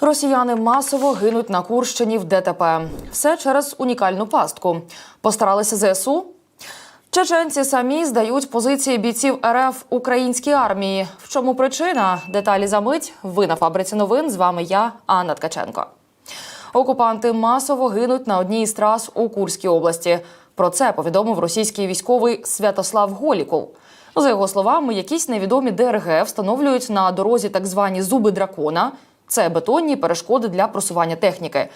Росіяни масово гинуть на Курщині в ДТП. Все через унікальну пастку. Постаралися ЗСУ? Чеченці самі здають позиції бійців РФ українській армії. В чому причина? Деталі за мить. Ви на фабриці новин. З вами я, Анна Ткаченко. Окупанти масово гинуть на одній із трас у Курській області. Про це повідомив російський військовий Святослав Голіков. За його словами, якісь невідомі ДРГ встановлюють на дорозі так звані зуби дракона. Це бетонні перешкоди для просування техніки.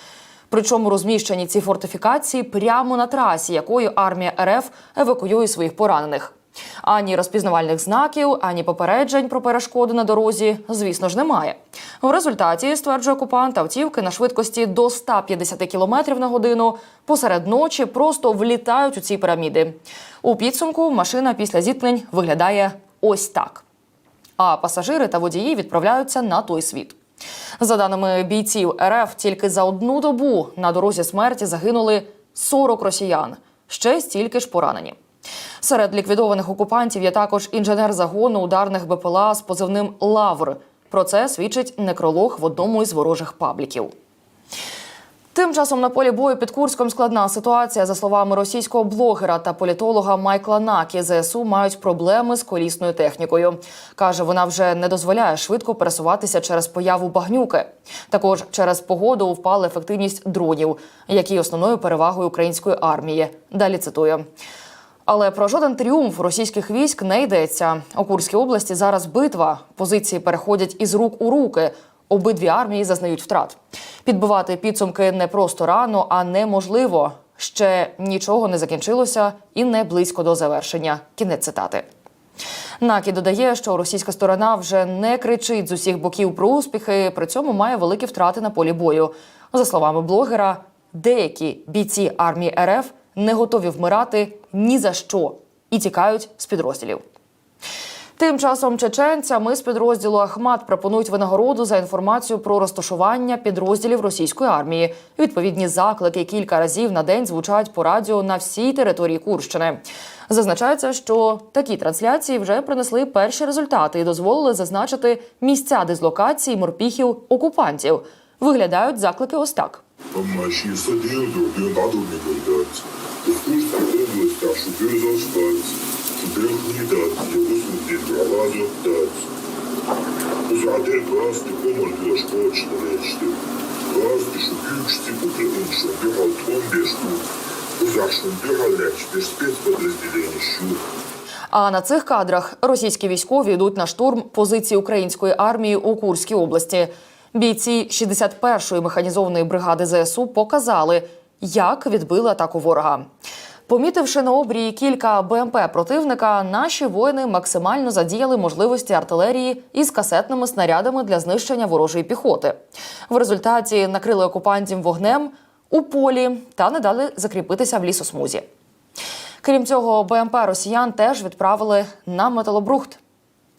Причому розміщені ці фортифікації прямо на трасі, якою армія РФ евакуює своїх поранених. Ані розпізнавальних знаків, ані попереджень про перешкоди на дорозі, звісно ж, немає. В результаті стверджує окупант, автівки на швидкості до 150 км на годину посеред ночі просто влітають у ці піраміди. У підсумку машина після зіткнень виглядає ось так. А пасажири та водії відправляються на той світ. За даними бійців РФ, тільки за одну добу на дорозі смерті загинули 40 росіян, ще стільки ж поранені. Серед ліквідованих окупантів є також інженер загону ударних БПЛА з позивним Лавр. Про це свідчить некролог в одному із ворожих пабліків. Тим часом на полі бою під Курском складна ситуація. За словами російського блогера та політолога Майкла Накі, ЗСУ мають проблеми з колісною технікою. Каже, вона вже не дозволяє швидко пересуватися через появу багнюки. Також через погоду впала ефективність дронів, які основною перевагою української армії. Далі цитую. Але про жоден тріумф російських військ не йдеться. У Курській області зараз битва. Позиції переходять із рук у руки. Обидві армії зазнають втрат. Підбивати підсумки не просто рано, а неможливо. Ще нічого не закінчилося і не близько до завершення. Кінець цитати. Накі додає, що російська сторона вже не кричить з усіх боків про успіхи, при цьому має великі втрати на полі бою. За словами блогера, деякі бійці армії РФ не готові вмирати ні за що і тікають з підрозділів. Тим часом чеченцям із підрозділу Ахмат пропонують винагороду за інформацію про розташування підрозділів російської армії. Відповідні заклики кілька разів на день звучать по радіо на всій території Курщини. Зазначається, що такі трансляції вже принесли перші результати і дозволили зазначити місця дислокації морпіхів окупантів. Виглядають заклики ось так. Помощи садил, другие надо мне дать. В Курской области, а чтобы застать, не дать, его судить, браваду дать. Задель газ, ты помощь для школ, что речти. Газ, ты шубил, что купил, что бегал том бежку. За что бегал лечь, без спецподразделений. А на цих кадрах російські військові йдуть на штурм позиції української армії у Курській області. Бійці 61-ї механізованої бригади ЗСУ показали, як відбили атаку ворога. Помітивши на обрії кілька БМП противника, наші воїни максимально задіяли можливості артилерії із касетними снарядами для знищення ворожої піхоти. В результаті накрили окупантів вогнем у полі та не дали закріпитися в лісосмузі. Крім цього, БМП росіян теж відправили на металобрухт.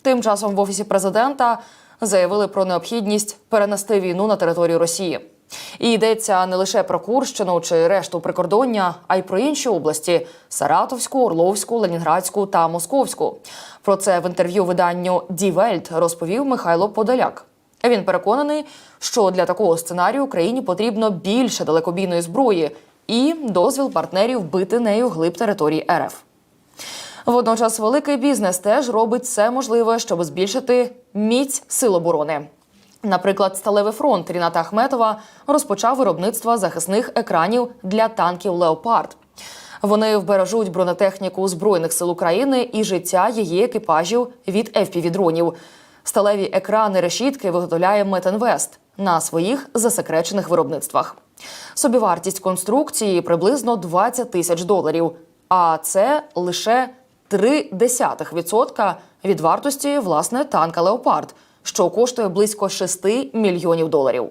Тим часом в офісі президента заявили про необхідність перенести війну на територію Росії. І йдеться не лише про Курщину чи решту прикордоння, а й про інші області: Саратовську, Орловську, Ленінградську та Московську. Про це в інтерв'ю виданню Welt розповів Михайло Подоляк. Він переконаний, що для такого сценарію Україні потрібно більше далекобійної зброї і дозвіл партнерів бити нею глиб території РФ. Водночас великий бізнес теж робить все можливе, щоб збільшити міць сил оборони. Наприклад, сталевий фронт Ріната Ахметова розпочав виробництво захисних екранів для танків Леопард. Вони вбережуть бронетехніку збройних сил України і життя її екіпажів від FPV-дронів. Сталеві екрани решітки виготовляє Метинвест на своїх засекречених виробництвах. Собівартість конструкції приблизно 20 тисяч доларів. А це лише 0,3% від вартості власне танка Леопард, що коштує близько 6 мільйонів доларів.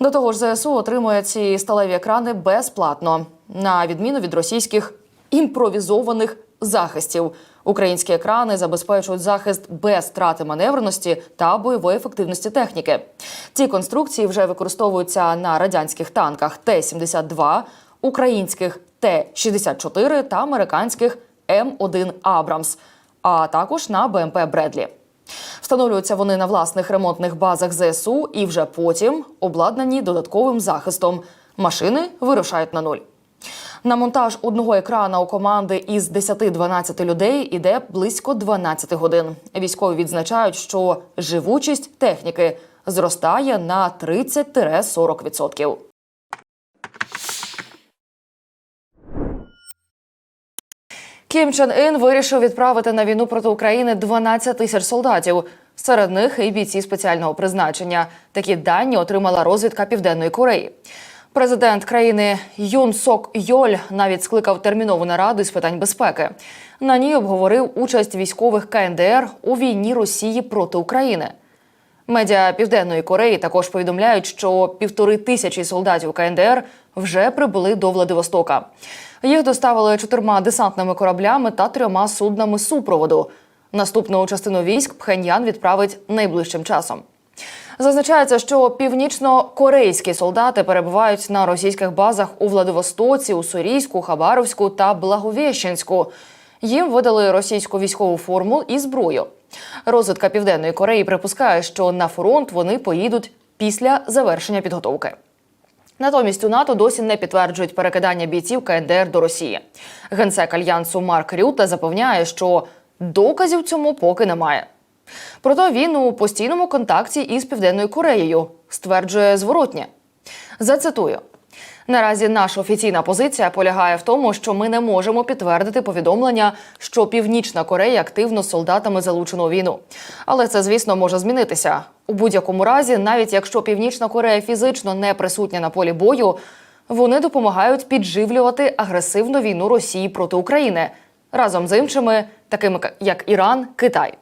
До того ж, ЗСУ отримує ці сталеві екрани безплатно, на відміну від російських імпровізованих захистів. Українські екрани забезпечують захист без втрати маневреності та бойової ефективності техніки. Ці конструкції вже використовуються на радянських танках Т-72, українських Т-64 та американських М1 Абрамс, а також на БМП Бредлі. Встановлюються вони на власних ремонтних базах ЗСУ і вже потім обладнані додатковим захистом. Машини вирушають на нуль. На монтаж одного екрана у команди із 10-12 людей іде близько 12 годин. Військові відзначають, що живучість техніки зростає на 30-40%. Кім Чен Ін вирішив відправити на війну проти України 12 тисяч солдатів. Серед них і бійці спеціального призначення. Такі дані отримала розвідка Південної Кореї. Президент країни Юн Сок Йоль навіть скликав термінову нараду з питань безпеки. На ній обговорив участь військових КНДР у війні Росії проти України. Медіа Південної Кореї також повідомляють, що півтори тисячі солдатів КНДР вже прибули до Владивостока. Їх доставили чотирма десантними кораблями та трьома суднами супроводу. Наступну частину військ Пхеньян відправить найближчим часом. Зазначається, що північно-корейські солдати перебувають на російських базах у Владивостоці, Уссурійську, Хабаровську та Благовіщенську. Їм видали російську військову форму і зброю. Розвідка Південної Кореї припускає, що на фронт вони поїдуть після завершення підготовки. Натомість у НАТО досі не підтверджують перекидання бійців КНДР до Росії. Генсек альянсу Марк Рюта запевняє, що доказів цьому поки немає. Проте він у постійному контакті із Південною Кореєю стверджує зворотнє. Зацитую. Наразі наша офіційна позиція полягає в тому, що ми не можемо підтвердити повідомлення, що Північна Корея активно з солдатами залучено у війну. Але це, звісно, може змінитися. У будь-якому разі, навіть якщо Північна Корея фізично не присутня на полі бою, вони допомагають підживлювати агресивну війну Росії проти України разом з іншими, такими як Іран, Китай.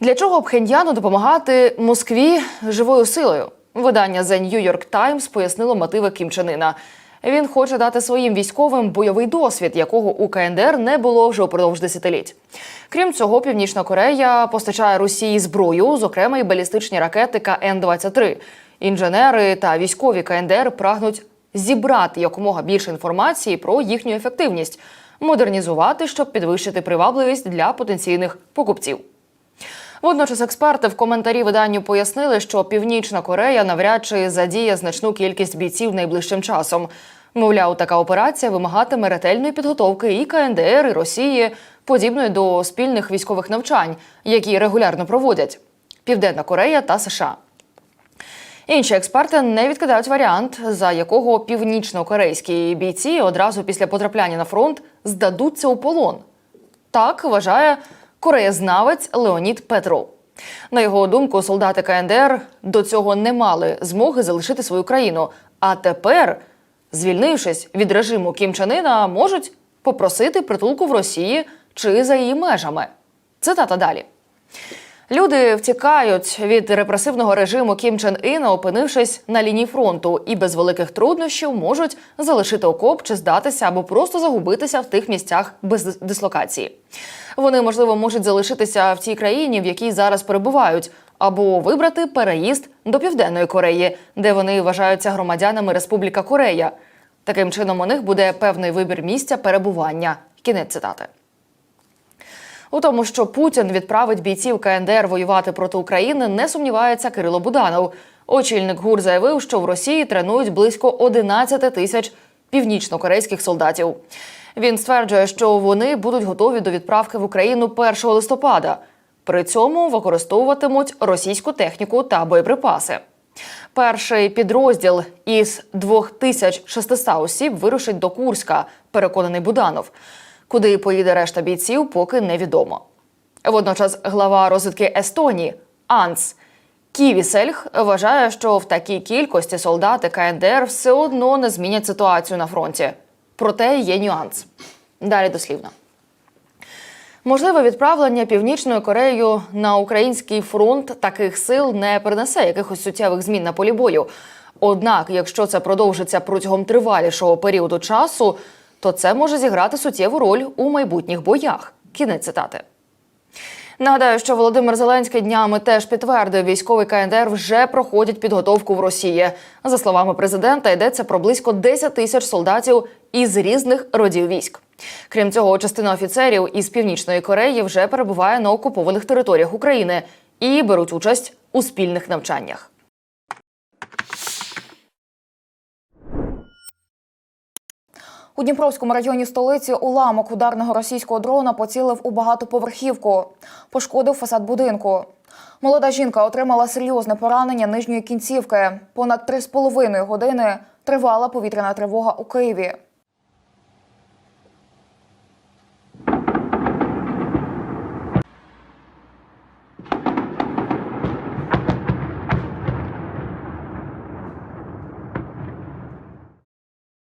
Для чого Пхеньяну допомагати Москві живою силою? Видання The New York Times пояснило мотиви Кім Чен Іна. Він хоче дати своїм військовим бойовий досвід, якого у КНДР не було вже упродовж десятиліть. Крім цього, Північна Корея постачає Росії зброю, зокрема й балістичні ракети КН-23. Інженери та військові КНДР прагнуть зібрати якомога більше інформації про їхню ефективність, модернізувати, щоб підвищити привабливість для потенційних покупців. Водночас експерти в коментарі виданню пояснили, що Північна Корея навряд чи задіє значну кількість бійців найближчим часом. Мовляв, така операція вимагатиме ретельної підготовки і КНДР, і Росії, подібної до спільних військових навчань, які регулярно проводять Південна Корея та США. Інші експерти не відкидають варіант, за якого північно-корейські бійці одразу після потрапляння на фронт здадуться у полон. Так вважає кореєзнавець Леонід Петров. На його думку, солдати КНДР до цього не мали змоги залишити свою країну. А тепер, звільнившись від режиму Кім Чен Ына, можуть попросити притулку в Росії чи за її межами. Цитата далі. Люди втікають від репресивного режиму Кім Чен Іна, опинившись на лінії фронту, і без великих труднощів можуть залишити окоп чи здатися або просто загубитися в тих місцях без дислокації. Вони, можливо, можуть залишитися в тій країні, в якій зараз перебувають, або вибрати переїзд до Південної Кореї, де вони вважаються громадянами Республіка Корея. Таким чином, у них буде певний вибір місця перебування. Кінець цитати. У тому, що Путін відправить бійців КНДР воювати проти України, не сумнівається Кирило Буданов. Очільник ГУР заявив, що в Росії тренують близько 11 тисяч північнокорейських солдатів. Він стверджує, що вони будуть готові до відправки в Україну 1 листопада. При цьому використовуватимуть російську техніку та боєприпаси. Перший підрозділ із 2600 осіб вирушить до Курська, переконаний Буданов. Куди поїде решта бійців, поки невідомо. Водночас глава розвідки Естонії Анс Ківісельх вважає, що в такій кількості солдати КНДР все одно не змінять ситуацію на фронті. Проте є нюанс. Далі дослівно. Можливе відправлення Північною Кореєю на український фронт таких сил не принесе якихось суттєвих змін на полі бою. Однак, якщо це продовжиться протягом тривалішого періоду часу, то це може зіграти суттєву роль у майбутніх боях. Кінець цитати. Нагадаю, що Володимир Зеленський днями теж підтвердив, військовий КНДР вже проходять підготовку в Росії. За словами президента, йдеться про близько 10 тисяч солдатів із різних родів військ. Крім цього, частина офіцерів із північної Кореї вже перебуває на окупованих територіях України і беруть участь у спільних навчаннях. У Дніпровському районі столиці уламок ударного російського дрона поцілив у багатоповерхівку, пошкодив фасад будинку. Молода жінка отримала серйозне поранення нижньої кінцівки. Понад 3,5 години тривала повітряна тривога у Києві.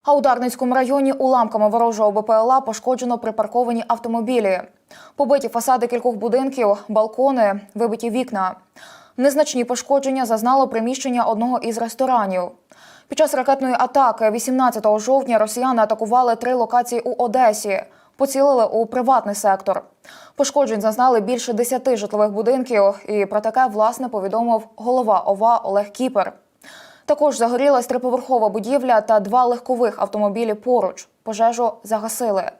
А у Дарницькому районі уламками ворожого БПЛА пошкоджено припарковані автомобілі. Побиті фасади кількох будинків, балкони, вибиті вікна. Незначні пошкодження зазнало приміщення одного із ресторанів. Під час ракетної атаки 18 жовтня росіяни атакували три локації у Одесі, поцілили у приватний сектор. Пошкоджень зазнали більше 10 житлових будинків, і про таке власне повідомив голова ОВА Олег Кіпер. Також загорілась триповерхова будівля та два легкових автомобілі поруч. Пожежу загасили.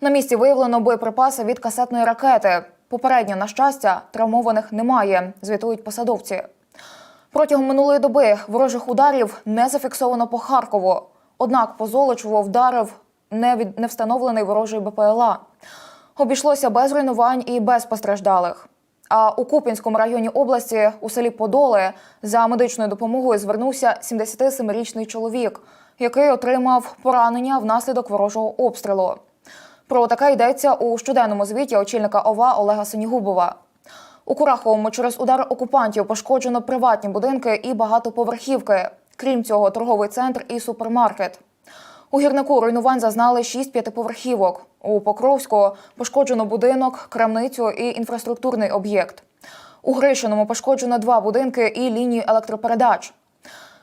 На місці виявлено боєприпаси від касетної ракети. Попередньо, на щастя, травмованих немає, звітують посадовці. Протягом минулої доби ворожих ударів не зафіксовано по Харкову. Однак по Золочеву вдарив невстановлений ворожий БПЛА. Обійшлося без руйнувань і без постраждалих. А у Куп'янському районі області у селі Подоли за медичною допомогою звернувся 77-річний чоловік, який отримав поранення внаслідок ворожого обстрілу. Про таке йдеться у щоденному звіті очільника ОВА Олега Синігубова. У Кураховому через удар окупантів пошкоджено приватні будинки і багатоповерхівки. Крім цього, торговий центр і супермаркет. У гірнику руйнувань зазнали шість п'ятиповерхівок. У Покровську пошкоджено будинок, крамницю і інфраструктурний об'єкт. У Гришиному пошкоджено два будинки і лінію електропередач.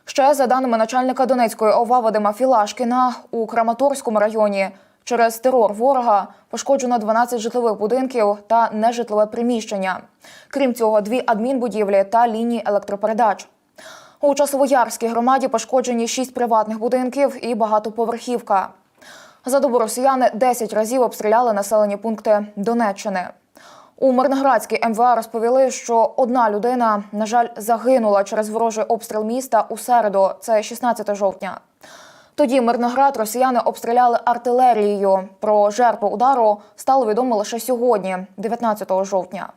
Ще за даними начальника Донецької ОВА Вадима Філашкіна, у Краматорському районі через терор ворога пошкоджено 12 житлових будинків та нежитлове приміщення. Крім цього, дві адмінбудівлі та лінії електропередач. У Часовоярській громаді пошкоджені шість приватних будинків і багатоповерхівка. За добу росіяни 10 разів обстріляли населені пункти Донеччини. У Мирноградській МВА розповіли, що одна людина, на жаль, загинула через ворожий обстріл міста у середу, це 16 жовтня. Тоді Мирноград росіяни обстріляли артилерією. Про жертву удару стало відомо лише сьогодні, 19 жовтня.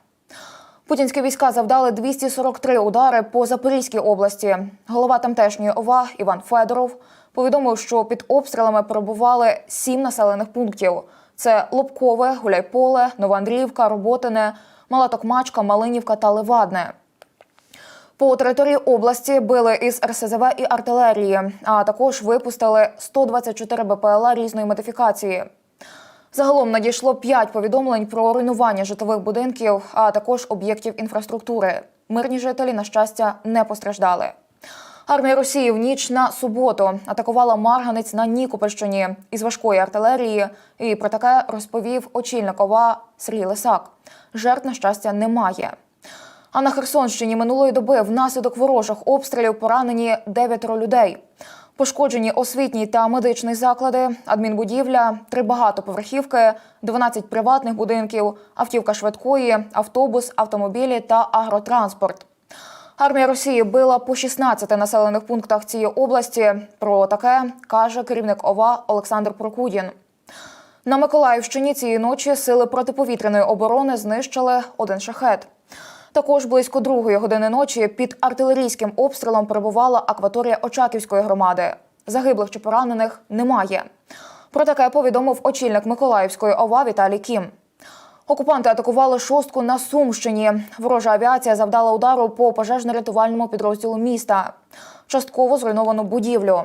Путінські війська завдали 243 удари по Запорізькій області. Голова тамтешньої ОВА Іван Федоров повідомив, що під обстрілами перебували сім населених пунктів: це Лобкове, Гуляйполе, Новоандріївка, Роботине, Мала Токмачка, Малинівка та Левадне. По території області били із РСЗВ і артилерії, а також випустили 124 БПЛА різної модифікації. Загалом надійшло 5 повідомлень про руйнування житлових будинків, а також об'єктів інфраструктури. Мирні жителі, на щастя, не постраждали. Армія Росії в ніч на суботу атакувала Марганець на Нікопольщині із важкої артилерії. І про таке розповів очільник ОВА Сергій Лисак. Жертв, на щастя, немає. А на Херсонщині минулої доби внаслідок ворожих обстрілів поранені дев'ятеро людей. Пошкоджені освітній та медичний заклади, адмінбудівля, три багатоповерхівки, 12 приватних будинків, автівка швидкої, автобус, автомобілі та агротранспорт. Армія Росії била по 16 населених пунктах цієї області. Про таке каже керівник ОВА Олександр Прокудін. На Миколаївщині цієї ночі сили протиповітряної оборони знищили один шахет. Також близько другої години ночі під артилерійським обстрілом перебувала акваторія Очаківської громади. Загиблих чи поранених немає. Про таке повідомив очільник Миколаївської ОВА Віталій Кім. Окупанти атакували шостку на Сумщині. Ворожа авіація завдала удару по пожежно-рятувальному підрозділу міста. Частково зруйновано будівлю.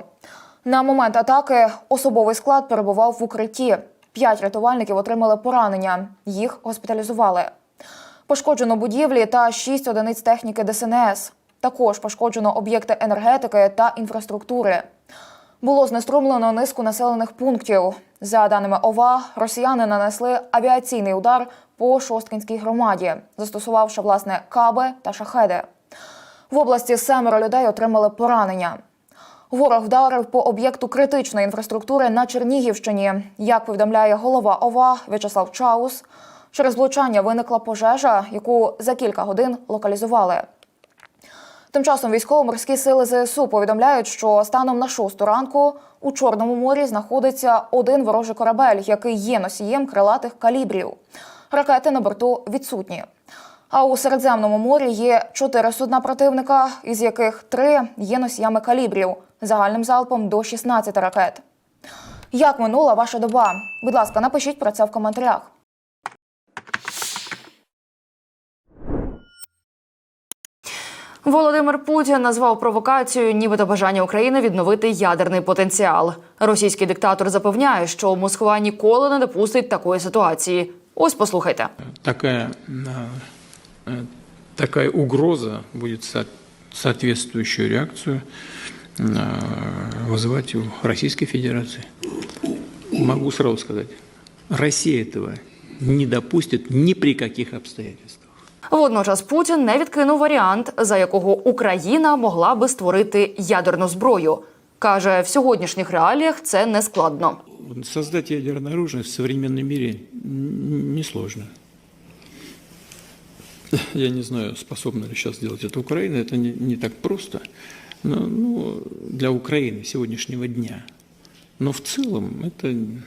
На момент атаки особовий склад перебував в укритті. П'ять рятувальників отримали поранення. Їх госпіталізували. Пошкоджено будівлі та шість одиниць техніки ДСНС. Також пошкоджено об'єкти енергетики та інфраструктури. Було знеструмлено низку населених пунктів. За даними ОВА, росіяни нанесли авіаційний удар по Шосткинській громаді, застосувавши власне каби та шахеди. В області семеро людей отримали поранення. Ворог вдарив по об'єкту критичної інфраструктури на Чернігівщині. Як повідомляє голова ОВА В'ячеслав Чаус, через влучання виникла пожежа, яку за кілька годин локалізували. Тим часом військово-морські сили ЗСУ повідомляють, що станом на шосту ранку у Чорному морі знаходиться один ворожий корабель, який є носієм крилатих калібрів. Ракети на борту відсутні. А у Середземному морі є чотири судна противника, із яких три є носіями калібрів загальним залпом до 16 ракет. Як минула ваша доба? Будь ласка, напишіть про це в коментарях. Володимир Путін назвав провокацією, нібито бажання України відновити ядерний потенціал. Російський диктатор запевняє, що Москва ніколи не допустить такої ситуації. Ось послухайте. такая, а, э, такая угроза будет со- соответствующую реакцию а, вызывать у Российской Федерации. Могу сразу сказать, Россия этого не допустит ни при каких обстоятельствах. Водночас Путін не відкинув варіант, за якого Україна могла би створити ядерну зброю. каже, в сьогоднішніх реаліях це не складно. Создать ядерное оружие в современном мире н- несложно. Я не знаю, способна ли сейчас сделать это Украина. Это не, не так просто но, ну, для Украины сегодняшнего дня. Но в целом это м,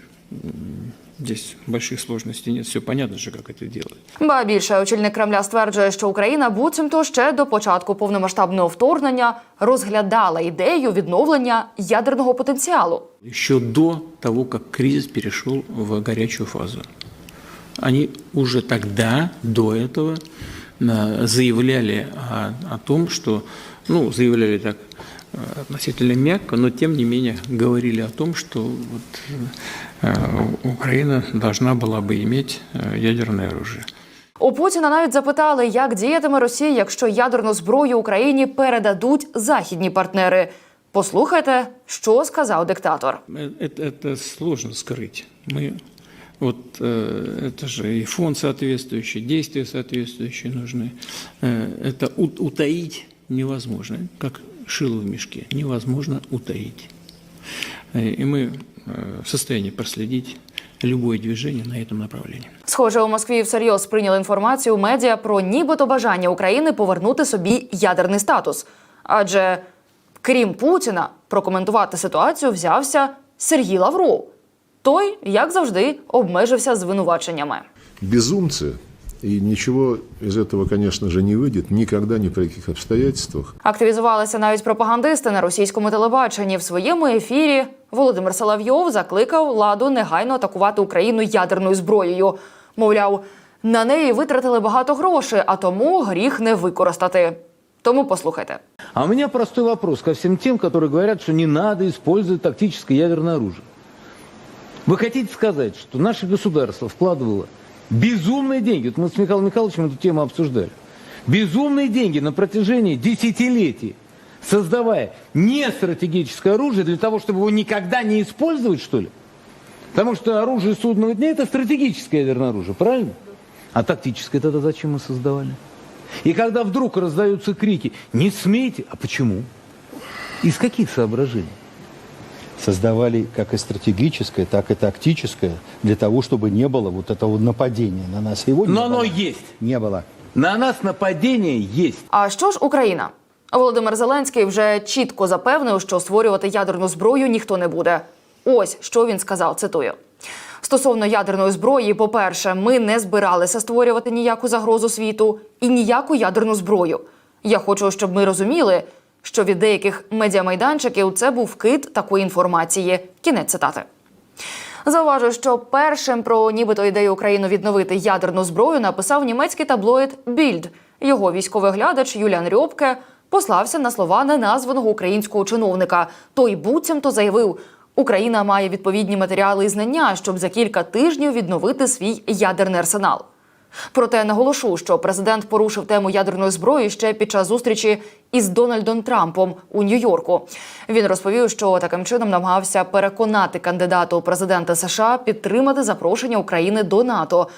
здесь больших сложностей нет. Все понятно же, как это делать. Ба більше очільник Кремля стверджує, що Україна буцімто ще до початку повномасштабного вторгнення розглядала ідею відновлення ядерного потенціалу. Еще до того, как кризис перешел в горячую фазу. Они уже тогда, до этого, на- заявляли о, о том, что, ну, заявляли так э, относительно мягко, но тем не менее говорили о том, что вот, э, Украина должна была бы иметь э, ядерное оружие. У Путіна навіть запитали, як діятиме Росія, якщо ядерну зброю Україні передадуть західні партнери. Послухайте, що сказав диктатор. Э, Это, это сложно скрыть. Мы вот э, это же и фонд соответствующий, действия соответствующие нужны. Э, это у- утаить невозможно, как шило в мешке, невозможно утаить. Э, И мы э, в состоянии проследить любое движение на этом направлении. Схоже, у Москві всерйоз сприйняли інформацію медіа про нібито бажання України повернути собі ядерний статус. Адже крім Путіна, прокоментувати ситуацію взявся Сергій Лавров. Той, як завжди, обмежився звинуваченнями. безумцы, и ничего из этого, конечно же, не выйдет никогда ни при каких обстоятельствах. Активізувалися навіть пропагандисти на російському телебаченні. В своєму ефірі Володимир Соловйов закликав ладу негайно атакувати Україну ядерною зброєю. Мовляв, на неї витратили багато грошей, а тому гріх не використати. Тому послухайте. А у меня простой вопрос ко всем тем, которые говорят, что не надо использовать тактическое ядерное оружие. Вы хотите сказать, что наше государство вкладывало безумные деньги, вот мы с Михаилом Михайловичем эту тему обсуждали, безумные деньги на протяжении десятилетий, создавая не стратегическое оружие для того, чтобы его никогда не использовать, что ли? Потому что оружие судного дня – это стратегическое ядерное оружие, правильно? А тактическое тогда зачем мы создавали? И когда вдруг раздаются крики «Не смейте!» А почему? Из каких соображений? создавали как и стратегическое, так и тактическое, для того, чтобы не было вот этого нападения на нас. Его не Но оно было. есть. Не было. На нас нападение есть. А що ж Україна? Володимир Зеленський вже чітко запевнив, що створювати ядерну зброю ніхто не буде. Ось що він сказав. Цитую. Стосовно ядерної зброї, по-перше, ми не збиралися створювати ніяку загрозу світу і ніяку ядерну зброю. Я хочу, щоб ми розуміли, що від деяких медіамайданчиків це був вкид такої інформації. Кінець цитати. Зауважу, що першим про нібито ідею України відновити ядерну зброю написав німецький таблоїд Більд. Його військовий глядач Юліан Рьобке послався на слова неназваного українського чиновника. Той буцімто заявив, Україна має відповідні матеріали і знання, щоб за кілька тижнів відновити свій ядерний арсенал. Проте наголошу, що президент порушив тему ядерної зброї ще під час зустрічі із Дональдом Трампом у Нью-Йорку. Він розповів, що таким чином намагався переконати кандидата у президенти США підтримати запрошення України до НАТО.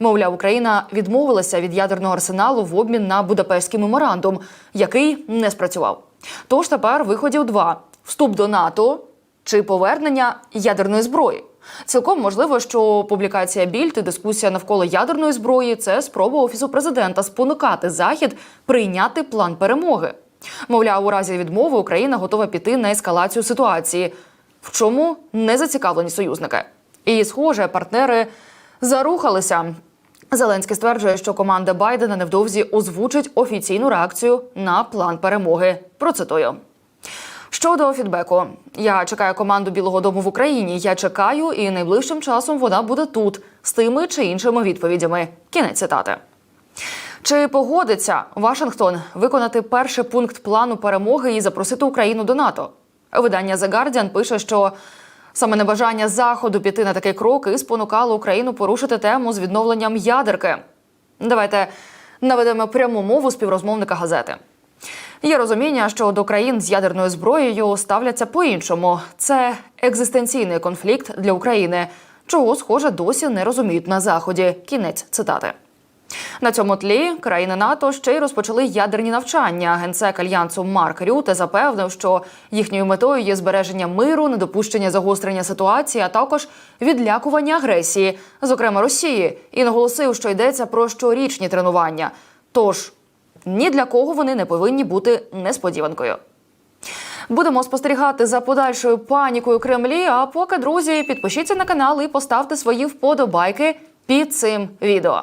Мовляв, Україна відмовилася від ядерного арсеналу в обмін на Будапештський меморандум, який не спрацював. Тож тепер виходів два. Вступ до НАТО чи повернення ядерної зброї. Цілком можливо, що публікація Більд і дискусія навколо ядерної зброї це спроба офісу президента спонукати захід прийняти план перемоги. Мовляв, у разі відмови Україна готова піти на ескалацію ситуації, в чому не зацікавлені союзники. І, схоже, партнери зарухалися. Зеленський стверджує, що команда Байдена невдовзі озвучить офіційну реакцію на план перемоги. Процитую. Щодо фідбеку, я чекаю команду Білого Дому в Україні. Я чекаю, і найближчим часом вона буде тут з тими чи іншими відповідями. Кінець цитати. Чи погодиться Вашингтон виконати перший пункт плану перемоги і запросити Україну до НАТО? Видання The Guardian пише, що саме небажання заходу піти на такий крок і спонукало Україну порушити тему з відновленням ядерки. Давайте наведемо пряму мову співрозмовника газети. Є розуміння, що до країн з ядерною зброєю ставляться по-іншому. Це екзистенційний конфлікт для України, чого, схоже, досі не розуміють на заході. Кінець цитати. На цьому тлі країни НАТО ще й розпочали ядерні навчання. Генсек альянсу Марк Рюте запевнив, що їхньою метою є збереження миру, недопущення загострення ситуації, а також відлякування агресії, зокрема Росії, і наголосив, що йдеться про щорічні тренування. Тож ні для кого вони не повинні бути несподіванкою. Будемо спостерігати за подальшою панікою Кремлі. А поки друзі, підпишіться на канал і поставте свої вподобайки під цим відео.